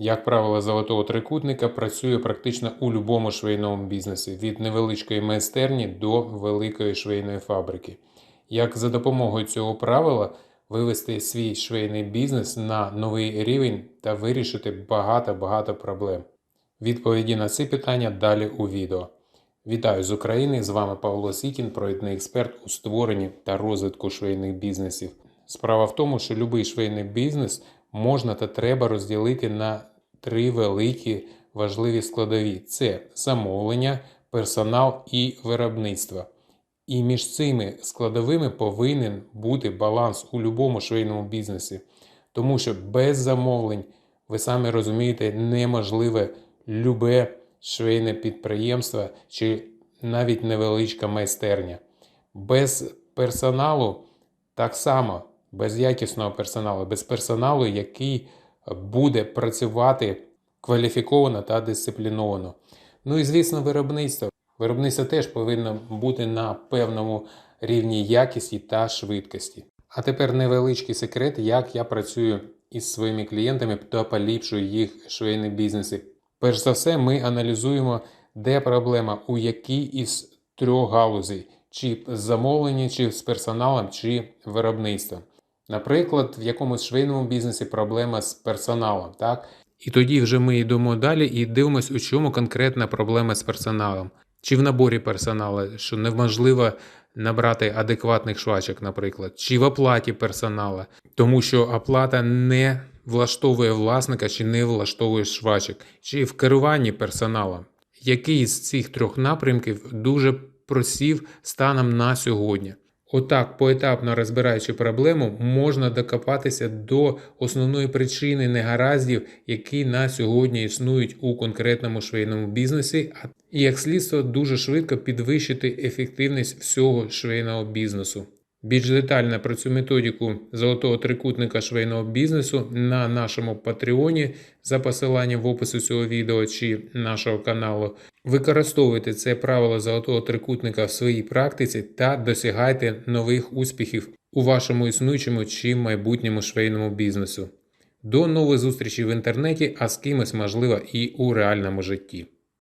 Як правило, золотого трикутника працює практично у будь-якому швейному бізнесі від невеличкої майстерні до великої швейної фабрики. Як за допомогою цього правила вивести свій швейний бізнес на новий рівень та вирішити багато-багато проблем. Відповіді на ці питання далі у відео. Вітаю з України! З вами Павло Сікін, провідний експерт у створенні та розвитку швейних бізнесів. Справа в тому, що будь-який швейний бізнес можна та треба розділити на три великі важливі складові: це замовлення, персонал і виробництво. І між цими складовими повинен бути баланс у будь-якому швейному бізнесі, тому що без замовлень, ви самі розумієте, неможливе любе швейне підприємство чи навіть невеличка майстерня. Без персоналу так само, без якісного персоналу, без персоналу, який буде працювати кваліфіковано та дисципліновано. Ну і звісно, виробництво. Виробництво теж повинно бути на певному рівні якісті та швидкості. А тепер невеличкий секрет, як я працюю із своїми клієнтами та поліпшую їх швейні бізнеси. Перш за все, ми аналізуємо, де проблема, у якій із трьох галузей, чи з замовленням, чи з персоналом, чи виробництвом. Наприклад, в якомусь швейному бізнесі проблема з персоналом, так? І тоді вже ми йдемо далі і дивимося, у чому конкретна проблема з персоналом. Чи в наборі персоналу, що неможливо набрати адекватних швачок, наприклад, чи в оплаті персоналу, тому що оплата не влаштовує власника чи не влаштовує швачок, чи в керуванні персоналом. Який з цих трьох напрямків дуже просів станом на сьогодні? Отак, поетапно розбираючи проблему, можна докопатися до основної причини негараздів, які на сьогодні існують у конкретному швейному бізнесі, а як слідство дуже швидко підвищити ефективність всього швейного бізнесу. Більш детально про цю методику золотого трикутника швейного бізнесу на нашому Патреоні за посиланням в описі цього відео чи нашого каналу. Використовуйте це правило золотого трикутника в своїй практиці та досягайте нових успіхів у вашому існуючому чи майбутньому швейному бізнесу. До нових зустрічей в інтернеті, а з кимось можливо і у реальному житті.